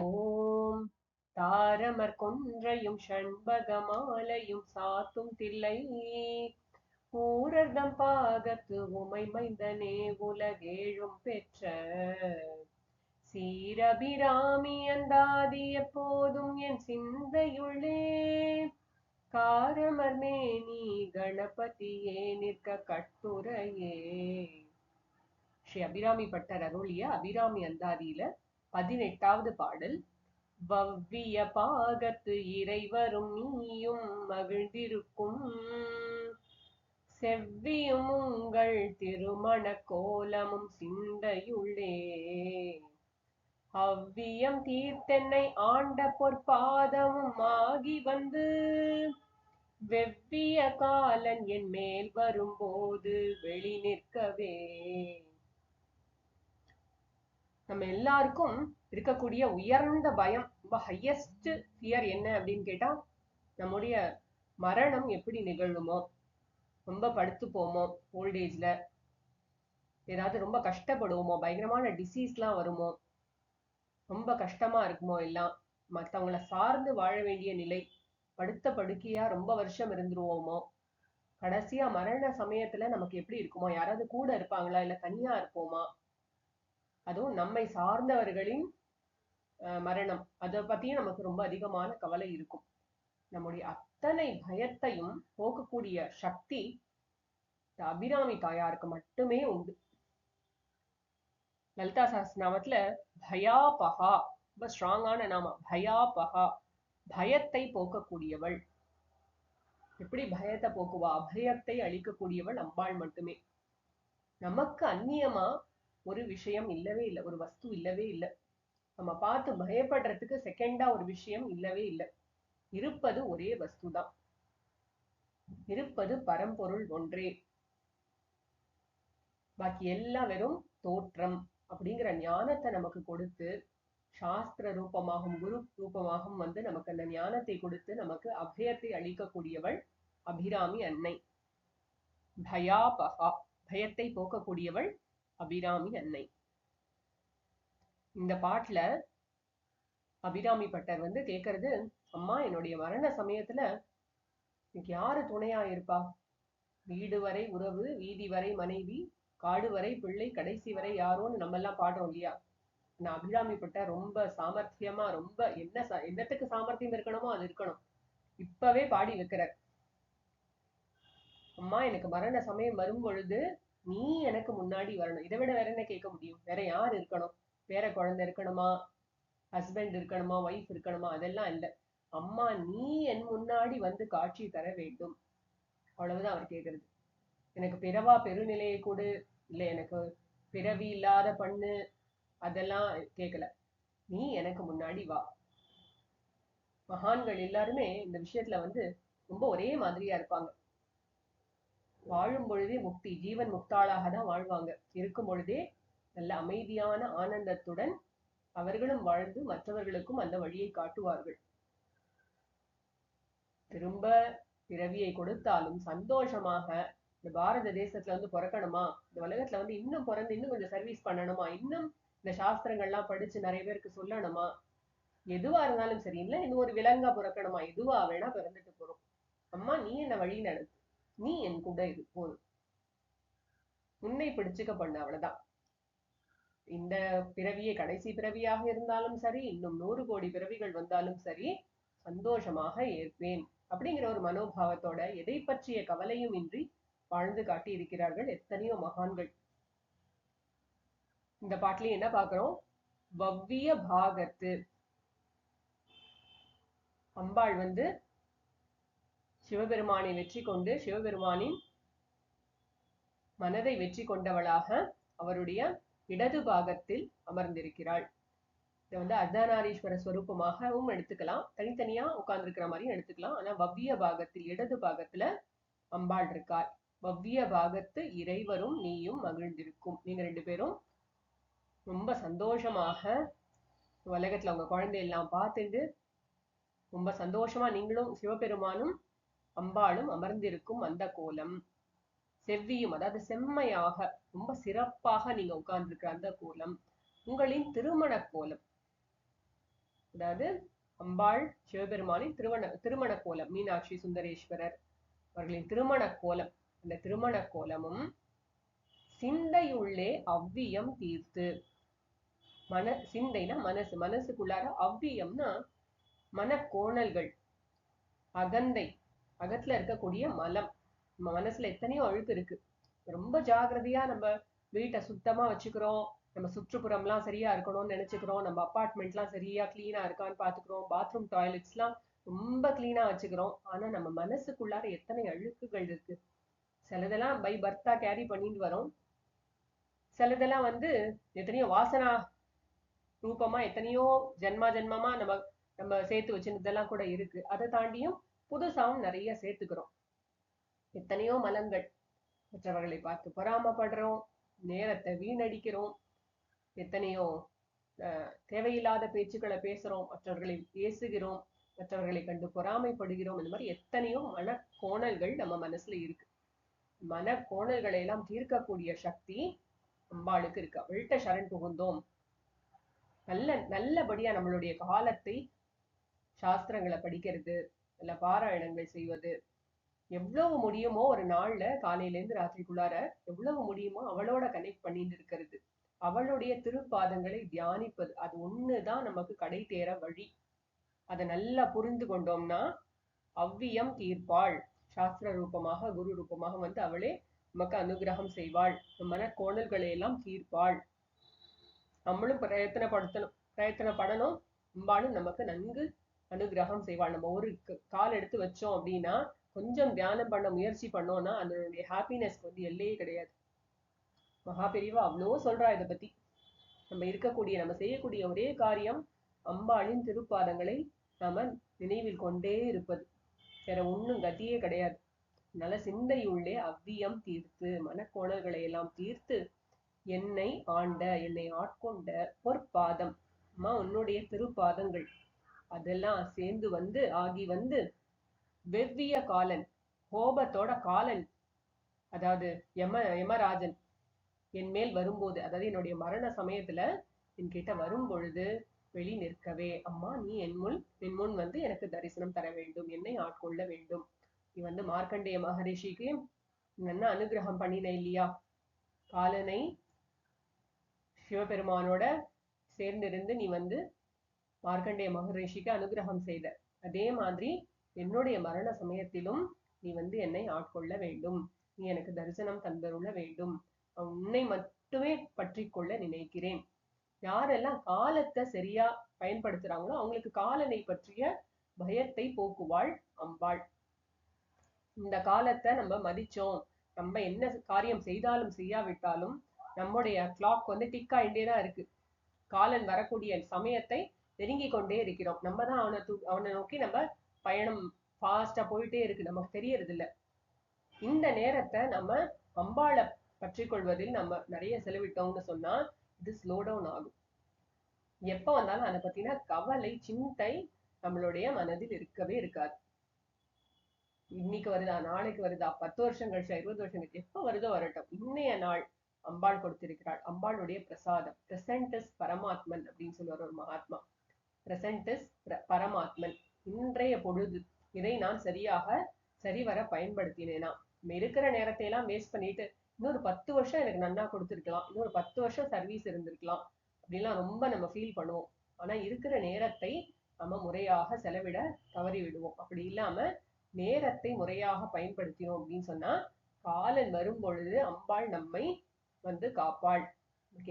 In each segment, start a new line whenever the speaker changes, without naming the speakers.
ஓம். தாரமர் கொன்றையும் ஷண்பகமாலையும் சாத்தும் தில்லை. ஊரர்தம் பாகத்து உமை மைந்தனே உலகேழும் பெற்ற. சீரபிராமி அந்தாதி எப்போதும் என் சிந்தையுள்ளே. காரமர் நீ கணபதியே நிற்க கட்டுரையே. ஸ்ரீ அபிராமி பட்டர் அருளிய அபிராமி அந்தாதியில பதினெட்டாவது பாடல். வவ்விய பாகத்து இறைவரும் நீயும் மகிழ்ந்திருக்கும். செவ்வியும் உங்கள் திருமண கோலமும் சிந்தையுள்ளே. அவ்வியம் தீர்த்தென்னை ஆண்ட பொற்பாதமும் ஆகி வந்து வெவ்விய காலன் என் மேல் வரும்போது வெளி நிற்கவே. நம்ம எல்லாருக்கும் இருக்கக்கூடிய உயர்ந்த பயம் ரொம்ப ஹையஸ்ட் ஃபியர் என்ன அப்படின்னு கேட்டா நம்முடைய மரணம் எப்படி நிகழுமோ ரொம்ப படுத்து போமோ ஓல்டேஜ்ல ஏதாவது ரொம்ப கஷ்டப்படுவோமோ பயங்கரமான டிசீஸ்லாம் வருமோ ரொம்ப கஷ்டமா இருக்குமோ எல்லாம் மற்றவங்கள சார்ந்து வாழ வேண்டிய நிலை படுத்த படுக்கையா ரொம்ப வருஷம் இருந்துருவோமோ கடைசியா மரண சமயத்துல நமக்கு எப்படி இருக்குமோ யாராவது கூட இருப்பாங்களா இல்ல தனியா இருப்போமா அதுவும் நம்மை சார்ந்தவர்களின் மரணம். அதை பத்தியும் நமக்கு ரொம்ப அதிகமான கவலை இருக்கும். நம்முடைய அத்தனை பயத்தையும் போக்கக்கூடிய சக்தி அபிராமி தாயாருக்கு மட்டுமே உண்டு. லலிதா சஹஸ்ரநாமத்துல பயாபகா ரொம்ப ஸ்ட்ராங்கான நாம பயாபகா பயத்தை போக்கக்கூடியவள். எப்படி பயத்தை போக்குவா? அபயத்தை அளிக்கக்கூடியவள் அம்பாள் மட்டுமே. நமக்கு அந்நியமா ஒரு விஷயம் இல்லவே இல்லை ஒரு வஸ்து இல்லவே இல்லை. நம்ம பார்த்து பயப்படுறதுக்கு செகண்டா ஒரு விஷயம் இல்லவே இல்லை. இருப்பது ஒரே வஸ்து தான் இருப்பது பரம்பொருள் ஒன்றே. பாக்கி எல்லாம் வெறும் தோற்றம் அப்படிங்கிற ஞானத்தை நமக்கு கொடுத்து சாஸ்திர ரூபமாகும் குரு ரூபமாகவும் வந்து நமக்கு அந்த ஞானத்தை கொடுத்து நமக்கு அபயத்தை அளிக்கக்கூடியவள் அபிராமி அன்னை. பயாபகா பயத்தை போக்கக்கூடியவள் அபிராமி அன்னை. இந்த பாட்டுல அபிராமி பட்டர் வந்து கேக்குறது அம்மா என்னுடைய மரண சமயத்துல எனக்கு யாரு துணையா இருப்பா? வீடு வரை உறவு வீதி வரை மனைவி காடு வரை பிள்ளை கடைசி வரை யாரோன்னு நம்ம எல்லாம் பாடுறோம் இல்லையா? நான் அபிராமி பட்ட ரொம்ப சாமர்த்தியமா ரொம்ப என்ன என்னத்துக்கு சாமர்த்தியம் இருக்கணுமோ அது இருக்கணும். இப்பவே பாடி வைக்கிறார். அம்மா எனக்கு மரண சமயம் வரும் பொழுது நீ எனக்கு முன்னாடி வரணும். இதை விட வேற என்ன கேட்க முடியும்? வேற யார் இருக்கணும்? வேற குழந்தை இருக்கணுமா? ஹஸ்பண்ட் இருக்கணுமா? ஒய்ஃப் இருக்கணுமா? அதெல்லாம் இல்லை. அம்மா நீ என் முன்னாடி வந்து காட்சி தர வேண்டும். அவ்வளவுதான் அவர் கேட்கறது. எனக்கு பிறவா பெருநிலையை கொடு. இல்ல எனக்கு பிறவி இல்லாத பண்ணு. அதெல்லாம் கேட்கல. நீ எனக்கு முன்னாடி வா. மகான்கள் எல்லாருமே இந்த விஷயத்துல வந்து ரொம்ப ஒரே மாதிரியா இருப்பாங்க. வாழும் பொழுதே முக்தி ஜீவன் முக்தாளாக தான் வாழ்வாங்க. இருக்கும் பொழுதே நல்ல அமைதியான ஆனந்தத்துடன் அவர்களும் வாழ்ந்து மற்றவர்களுக்கும் அந்த வழியை காட்டுவார்கள். திரும்ப பிறவியை கொடுத்தாலும் சந்தோஷமாக இந்த பாரத தேசத்துல வந்து பிறக்கணுமா? இந்த உலகத்துல வந்து இன்னும் பிறந்து இன்னும் கொஞ்சம் சர்வீஸ் பண்ணணுமா? இன்னும் இந்த சாஸ்திரங்கள்லாம் படிச்சு நிறைய பேருக்கு சொல்லணுமா? எதுவா இருந்தாலும் சரி இல்ல இன்னும் ஒரு விலங்கா பிறக்கணுமா? எதுவா வேணா பிறந்துட்டு போறோம். அம்மா நீ என்ன வழி நடத்து? நீ என் கூட இது போதும். உன்னை பிடிச்சுக்க பண்ண அவ்வளவுதான். இந்த பிறவியை கடைசி பிறவியாக இருந்தாலும் சரி இன்னும் நூறு கோடி பிறவிகள் வந்தாலும் சரி சந்தோஷமாக ஏற்பேன் அப்படிங்கிற ஒரு மனோபாவத்தோட எதை பற்றிய கவலையும் இன்றி வாழ்ந்து காட்டி இருக்கிறார்கள் எத்தனையோ மகான்கள். இந்த பாட்டிலையும் என்ன பாக்குறோம் வவ்விய பாகத்து. அம்பாள் வந்து சிவபெருமானை வெற்றி கொண்டு சிவபெருமானின் மனதை வெற்றி கொண்டவளாக அவருடைய இடது பாகத்தில் அமர்ந்திருக்கிறாள். இதை வந்து அர்த்தநாரீஸ்வர ஸ்வரூபமாகவும் எடுத்துக்கலாம். தனித்தனியா உட்கார்ந்துருக்கிற மாதிரியும் எடுத்துக்கலாம். ஆனா வவ்விய பாகத்தில் இடது பாகத்துல அம்பாள் இருக்காள். வவ்விய பாகத்து இறைவரும் நீயும் மகிழ்ந்திருக்கும். நீங்க ரெண்டு பேரும் ரொம்ப சந்தோஷமாக உலகத்துல உங்க குழந்தையெல்லாம் பார்த்துட்டு ரொம்ப சந்தோஷமா நீங்களும் சிவபெருமானும் அம்பாளும் அமர்ந்திருக்கும் அந்த கோலம். செவ்வியும் அதாவது செம்மையாக ரொம்ப சிறப்பாக நீங்க உட்கார்ந்துருக்கிற அந்த கோலம் உங்களின் திருமண கோலம். அதாவது அம்பாள் சிவபெருமானின் திருமண திருமண கோலம் மீனாட்சி சுந்தரேஸ்வரர் அவர்களின் திருமண கோலம். அந்த திருமண கோலமும் சிந்தையுள்ளே அவ்வியம் தீர்த்து. மன சிந்தைனா மனசு மனசுக்குள்ளார அவ்வியம்னா மனக்கோணல்கள் அகந்தை. அகத்துல இருக்கக்கூடிய மலம். நம்ம மனசுல எத்தனையோ அழுக்கு இருக்கு. ரொம்ப ஜாகிரதையா நம்ம வீட்டை சுத்தமா வச்சுக்கிறோம். நம்ம சுற்றுப்புறம்லாம் சரியா இருக்கணும்னு நினைச்சுக்கிறோம். நம்ம அப்பார்ட்மெண்ட்லாம் சரியா கிளீனா இருக்கான்னு பாத்துக்கிறோம் பாத்ரூம் டாய்லெட்ஸ்லாம் ரொம்ப கிளீனா வச்சுக்கிறோம். ஆனா நம்ம மனசுக்குள்ளார எத்தனை அழுக்குகள் இருக்கு. சிலதெல்லாம் பை பர்த்தா கேரி பண்ணிட்டு வரோம். சிலதெல்லாம் வந்து எத்தனையோ வாசனா ரூபமா எத்தனையோ ஜென்மா ஜென்மமா நம்ம நம்ம சேர்த்து வச்சுனதெல்லாம் கூட இருக்கு. அதை தாண்டியும் புதுசாவும் நிறைய சேர்த்துக்கிறோம். எத்தனையோ மலங்கள் மற்றவர்களை பார்த்து பொறாமப்படுறோம் நேரத்தை வீணடிக்கிறோம் எத்தனையோ அஹ், தேவையில்லாத பேச்சுக்களை பேசுறோம் மற்றவர்களை பேசுகிறோம் மற்றவர்களை கண்டு பொறாமைப்படுகிறோம் இந்த மாதிரி எத்தனையோ மனக்கோணல்கள் நம்ம மனசுல இருக்கு. மனக்கோணல்களை எல்லாம் தீர்க்கக்கூடிய சக்தி அம்பாளுக்கு இருக்கு. அவள்கிட்ட சரண் புகுந்தோம். நல்ல நல்லபடியா நம்மளுடைய காலத்தை சாஸ்திரங்களை படிக்கிறது இல்ல பாராயணங்கள் செய்வது. எவ்வளவு முடியுமோ ஒரு நாள்ல காலையில இருந்து ராத்திரிக்குள்ளார எவ்வளவு முடியுமோ அவளோட கனெக்ட் பண்ணிட்டு இருக்கிறது. அவளுடைய திருப்பாதங்களை தியானிப்பது. அது ஒண்ணுதான் நமக்கு கடை தேர வழி. அதை நல்லா புரிந்து கொண்டோம்னா அவ்வியம் தீர்ப்பாள். சாஸ்திர ரூபமாக குரு ரூபமாக வந்து அவளே நமக்கு அனுகிரகம் செய்வாள். மன கோணல்களை எல்லாம் தீர்ப்பாள். நம்மளும் பிரயத்தனப்படுத்தணும் பிரயத்தனப்படணும். அம்பாலும் நமக்கு நன்கு அனுகிரகம் செய்வாள். நம்ம ஒரு கால் எடுத்து வச்சோம் அப்படின்னா கொஞ்சம் தியானம் பண்ண முயற்சி பண்ணோம்னா அதனுடைய ஹாப்பினஸ் வந்து எல்லையே கிடையாது. மகா பெரியவா அவ்வளோ சொல்றா இதை பத்தி. நம்ம இருக்கக்கூடிய நம்ம செய்யக்கூடிய ஒரே காரியம் அம்பாளின் திருப்பாதங்களை நாம நினைவில் கொண்டே இருப்பது. வேற ஒண்ணும் கதியே கிடையாது. அதனால சிந்தையுள்ளே அவ்வியம் தீர்த்து மனக்கோணல்களை எல்லாம் தீர்த்து என்னை ஆண்ட என்னை ஆட்கொண்ட பொற்பாதம். அம்மா உன்னுடைய திருப்பாதங்கள். அதெல்லாம் சேர்ந்து வந்து ஆகி வந்து வெவ்விய காலன் கோபத்தோட காலன் அதாவது யம யமராஜன் என் மேல் வரும்போது அதாவது என்னுடைய மரண சமயத்துல என்கிட்ட வரும் பொழுது வெளி நிற்கவே அம்மா நீ என் முன் என் முன் வந்து எனக்கு தரிசனம் தர வேண்டும் என்னை ஆட்கொள்ள வேண்டும். நீ வந்து மார்க்கண்டேய மகரிஷிக்கு என்ன அனுகிரகம் பண்ணின இல்லையா? காலனை சிவபெருமானோட சேர்ந்திருந்து நீ வந்து மார்க்கண்டேய மகரிஷிக்கு அனுகிரகம் செய்த. அதே மாதிரி என்னுடைய மரண சமயத்திலும் நீ வந்து என்னை ஆட்கொள்ள வேண்டும். நீ எனக்கு தரிசனம் தந்தருள வேண்டும். உன்னை மட்டுமே பற்றி கொள்ள நினைக்கிறேன். யாரெல்லாம் காலத்தை சரியா பயன்படுத்துறாங்களோ அவங்களுக்கு காலனை பற்றிய பயத்தை போக்குவாள் அம்பாள். இந்த காலத்தை நம்ம மதிச்சோம். நம்ம என்ன காரியம் செய்தாலும் செய்யாவிட்டாலும் நம்முடைய கிளாக் வந்து டிக் ஆயிட்டே தான் இருக்கு. காலன் வரக்கூடிய சமயத்தை நெருங்கி கொண்டே இருக்கிறோம். நம்ம தான் அவனை தூ அவனை நோக்கி நம்ம பயணம் ஃபாஸ்டா போயிட்டே இருக்கு. நமக்கு தெரியறது இல்ல இந்த நேரத்தை நம்ம அம்பாளை பற்றி கொள்வதில் நம்ம நிறைய செலவிட்டோம்னு சொன்னா இது ஸ்லோ டவுன் ஆகும். எப்ப வந்தாலும் அதை பத்தின கவலை சிந்தை நம்மளுடைய மனதில் இருக்கவே இருக்காது. இன்னைக்கு வருதா நாளைக்கு வருதா பத்து வருஷம் கழிச்சா இருபது வருஷம் கழிச்சு எப்ப வருதோ வரட்டும். இன்னைய நாள் அம்பாள் கொடுத்திருக்கிறாள். அம்பாளுடைய பிரசாதம். பிரசன்ட் இஸ் பரமாத்மன் அப்படின்னு சொல்லுவார் ஒரு மகாத்மா. பிரசன்டஸ் இஸ் பரமாத்மன். இன்றைய பொழுது இதை நான் சரியாக சரிவர பயன்படுத்தினேனா இருக்கிற நேரத்தை எல்லாம் வேஸ்ட் பண்ணிட்டு இன்னொரு பத்து வருஷம் எனக்கு நன்னா கொடுத்துருக்கலாம். இன்னொரு பத்து வருஷம் சர்வீஸ் இருந்திருக்கலாம். அப்படிலாம் ரொம்ப நம்ம ஃபீல் பண்ணுவோம். ஆனா இருக்கிற நேரத்தை நம்ம முறையாக செலவிட தவறி விடுவோம் அப்படி இல்லாம நேரத்தை முறையாக பயன்படுத்தினோம் அப்படின்னு சொன்னா காலன் வரும் பொழுது அம்பாள் நம்மை வந்து காப்பாள்.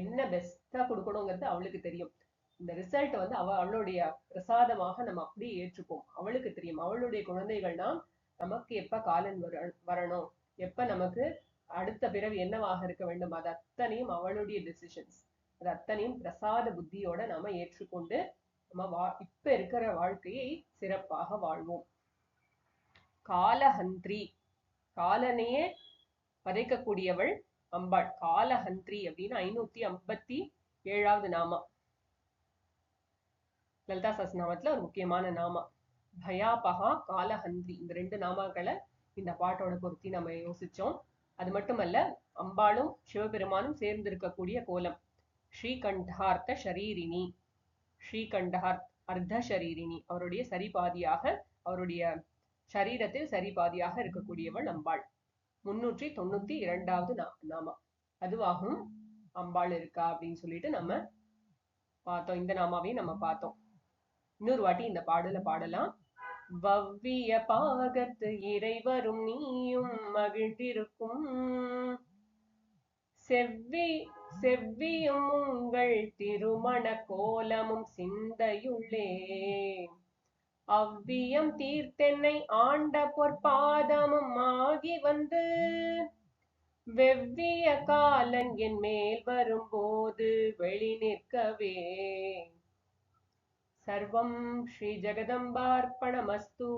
என்ன பெஸ்டா கொடுக்கணுங்கிறது அவளுக்கு தெரியும். இந்த ரிசல்ட் வந்து அவ அவளுடைய பிரசாதமாக நம்ம அப்படியே ஏற்றுப்போம். அவளுக்கு தெரியும். அவளுடைய குழந்தைகள்னா நமக்கு எப்ப காலன் வர வரணும்? எப்ப நமக்கு அடுத்த பிறவி என்னவாக இருக்க வேண்டும்? அது அத்தனையும் அவளுடைய டெசிஷன்ஸ் அது அத்தனையும் பிரசாத புத்தியோட நாம ஏற்றுக்கொண்டு நம்ம வா இப்ப இருக்கிற வாழ்க்கையை சிறப்பாக வாழ்வோம். காலஹந்திரி. காலனையே பதைக்கக்கூடியவள் அம்பாள். காலஹந்திரி அப்படின்னு ஐநூத்தி ஐம்பத்தி ஏழாவது நாமா லலிதா சஸ்நாமத்துல ஒரு முக்கியமான நாமா. பயாபகா காலஹந்திரி இந்த ரெண்டு நாமாக்களை இந்த பாட்டோட பொருத்தி நம்ம யோசிச்சோம். அது மட்டுமல்ல அம்பாளும் சிவபெருமானும் சேர்ந்திருக்கக்கூடிய கோலம். ஸ்ரீகண்டார்த்த ஷரீரினி ஸ்ரீகண்டார்த் அர்த்த சரீரினி அவருடைய சரிபாதியாக அவருடைய சரீரத்தில் சரிபாதியாக இருக்கக்கூடியவள் அம்பாள். முன்னூற்றி தொண்ணூத்தி இரண்டாவது நா நாமா. அதுவாகும் அம்பாள் இருக்கா அப்படின்னு சொல்லிட்டு நம்ம பார்த்தோம். இந்த நாமாவையும் நம்ம பார்த்தோம். இன்னொரு வாட்டி இந்த பாடல பாடலாம். வவ்விய பாகத்து இறைவரும் நீயும் மகிழ்ந்திருக்கும். செவ்வி செவ்வியும் உங்கள் திருமண கோலமும் சிந்தையுள்ளே. அவ்வியம் தீர்த்தென்னை ஆண்ட பொற்பாதமும் ஆகி வந்து வெவ்விய காலன் என் மேல் வரும்போது வெளி நிற்கவே. सर्वं श्रीजगदम्बार्पणमस्तु।